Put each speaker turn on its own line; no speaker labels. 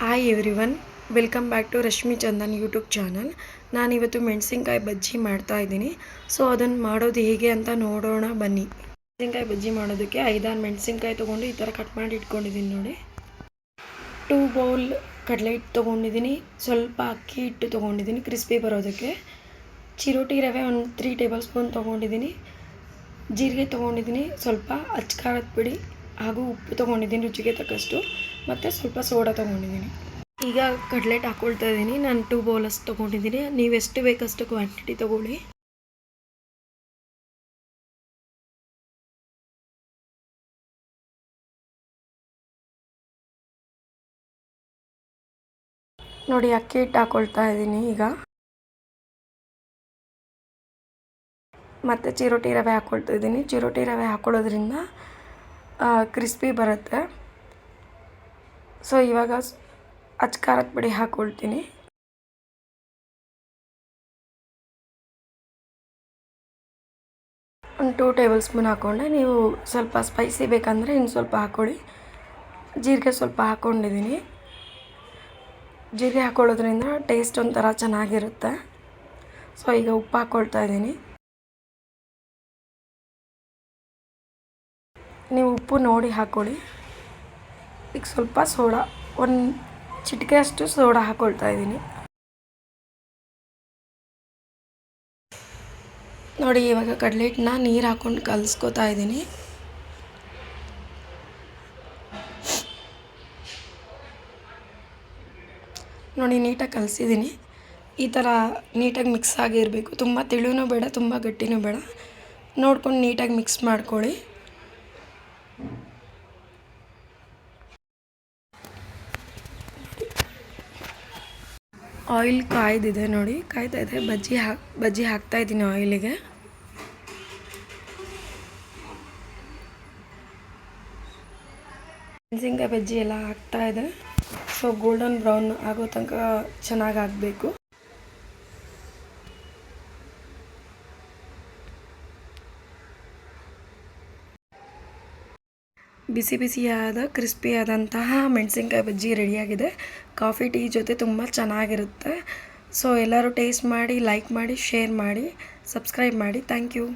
Hi everyone welcome back to Rashmi Chandan YouTube channel ನಾನಿವತ್ತು ಮೆಣಸಿನ್ಕಾಯಿ ಬಜ್ಜಿ ಮಾಡ್ತಾ ಇದ್ದೀನಿ. ಸೊ ಅದನ್ನು ಮಾಡೋದು ಹೇಗೆ ಅಂತ ನೋಡೋಣ ಬನ್ನಿ. ಮೆಣಸಿನ್ಕಾಯಿ ಬಜ್ಜಿ ಮಾಡೋದಕ್ಕೆ ಐದಾರು ಮೆಣಸಿನ್ಕಾಯಿ ತೊಗೊಂಡು ಈ ಥರ ಕಟ್ ಮಾಡಿ ಇಟ್ಕೊಂಡಿದ್ದೀನಿ ನೋಡಿ. ಟೂ ಬೌಲ್ ಕಡಲೆ ಹಿಟ್ಟು ತೊಗೊಂಡಿದ್ದೀನಿ. ಸ್ವಲ್ಪ ಅಕ್ಕಿ ಹಿಟ್ಟು ತೊಗೊಂಡಿದ್ದೀನಿ ಕ್ರಿಸ್ಪಿ ಬರೋದಕ್ಕೆ. ಚಿರೋಟಿ ರವೆ ಒಂದು ತ್ರೀ ಟೇಬಲ್ ಸ್ಪೂನ್ ತೊಗೊಂಡಿದ್ದೀನಿ. ಜೀರಿಗೆ ತೊಗೊಂಡಿದ್ದೀನಿ. ಸ್ವಲ್ಪ ಅಚ್ಕಾರದ ಪುಡಿ ಹಾಗೂ ಉಪ್ಪು ತೊಗೊಂಡಿದ್ದೀನಿ ರುಚಿಗೆ ತಕ್ಕಷ್ಟು. ಮತ್ತು ಸ್ವಲ್ಪ ಸೋಡಾ ತೊಗೊಂಡಿದ್ದೀನಿ. ಈಗ ಕಡ್ಲೆಟ್ ಹಾಕ್ಕೊಳ್ತಾ ಇದ್ದೀನಿ. ನಾನು ಟೂ ಬೌಲಸ್ ತೊಗೊಂಡಿದ್ದೀನಿ. ನೀವು ಎಷ್ಟು ಬೇಕಷ್ಟು ಕ್ವಾಂಟಿಟಿ ತೊಗೊಳ್ಳಿ. ನೋಡಿ, ಅಕ್ಕಿ ಹಿಟ್ಟು ಹಾಕ್ಕೊಳ್ತಾ ಇದ್ದೀನಿ ಈಗ. ಮತ್ತು ಚಿರೋಟಿ ರವೆ ಹಾಕ್ಕೊಳ್ತಾ ಇದ್ದೀನಿ. ಚಿರೋಟಿ ರವೆ ಹಾಕ್ಕೊಳ್ಳೋದ್ರಿಂದ ಕ್ರಿಸ್ಪಿ ಬರುತ್ತೆ. ಸೊ, ಇವಾಗ ಅಚ್ಕಾರದ ಪುಡಿ ಹಾಕ್ಕೊಳ್ತೀನಿ ಒಂದು ಟೂ ಟೇಬಲ್ ಸ್ಪೂನ್ ಹಾಕ್ಕೊಂಡೆ ನೀವು ಸ್ವಲ್ಪ ಸ್ಪೈಸಿ ಬೇಕಂದರೆ ಇನ್ನು ಸ್ವಲ್ಪ ಹಾಕ್ಕೊಳ್ಳಿ ಜೀರಿಗೆ ಸ್ವಲ್ಪ ಹಾಕ್ಕೊಂಡಿದ್ದೀನಿ ಜೀರಿಗೆ ಹಾಕ್ಕೊಳ್ಳೋದ್ರಿಂದ ಟೇಸ್ಟ್ ಒಂಥರ ಚೆನ್ನಾಗಿರುತ್ತೆ. ಸೊ, ಈಗ ಉಪ್ಪು ಹಾಕ್ಕೊಳ್ತಾ ಇದ್ದೀನಿ. ನೀವು ಉಪ್ಪು ನೋಡಿ ಹಾಕ್ಕೊಳ್ಳಿ ಈಗ ಸ್ವಲ್ಪ ಸೋಡಾ, ಒಂದು ಚಿಟಿಕೆಯಷ್ಟು ಸೋಡಾ ಹಾಕ್ಕೊಳ್ತಾ ಇದ್ದೀನಿ. ನೋಡಿ, ಇವಾಗ ಕಡಲೆ ಹಿಟ್ಟನ್ನ ನೀರು ಹಾಕ್ಕೊಂಡು ಕಲಿಸ್ಕೊತಾ ಇದ್ದೀನಿ. ನೋಡಿ, ನೀಟಾಗಿ ಕಲಿಸಿದ್ದೀನಿ. ಈ ಥರ ನೀಟಾಗಿ ಮಿಕ್ಸ್ ಆಗಿರಬೇಕು. ತುಂಬ ತಿಳಿನೂ ಬೇಡ, ತುಂಬ ಗಟ್ಟಿನೂ ಬೇಡ. ನೋಡ್ಕೊಂಡು ನೀಟಾಗಿ ಮಿಕ್ಸ್ ಮಾಡ್ಕೊಳ್ಳಿ. ಆಯಿಲ್ ಕಾಯ್ದಿದೆ ನೋಡಿ, ಕಾಯ್ತಾ ಇದೆ ಬಜ್ಜಿ ಹಾಕಿ ಬಜ್ಜಿ ಹಾಕ್ತಾ ಇದ್ದೀನಿ ಆಯಿಲಿಗೆ. ಮೆಣಸಿನ್ಕಾಯಿ ಬಜ್ಜಿ ಎಲ್ಲ ಹಾಕ್ತಾ ಇದೆ. ಸೊ ಗೋಲ್ಡನ್ ಬ್ರೌನ್ ಆಗೋ ತನಕ ಚೆನ್ನಾಗಿ ಆಗಬೇಕು. ಬಿಸಿ ಬಿಸಿಯಾದ ಕ್ರಿಸ್ಪಿಯಾದಂತಹ ಮೆಣಸಿನ್ಕಾಯಿ ಬಜ್ಜಿ ರೆಡಿಯಾಗಿದೆ. ಕಾಫಿ, ಟೀ ಜೊತೆ ತುಂಬ ಚೆನ್ನಾಗಿರುತ್ತೆ. ಸೊ ಎಲ್ಲರೂ ಟೇಸ್ಟ್ ಮಾಡಿ ಲೈಕ್ ಮಾಡಿ ಶೇರ್ ಮಾಡಿ ಸಬ್ಸ್ಕ್ರೈಬ್ ಮಾಡಿ. Thank you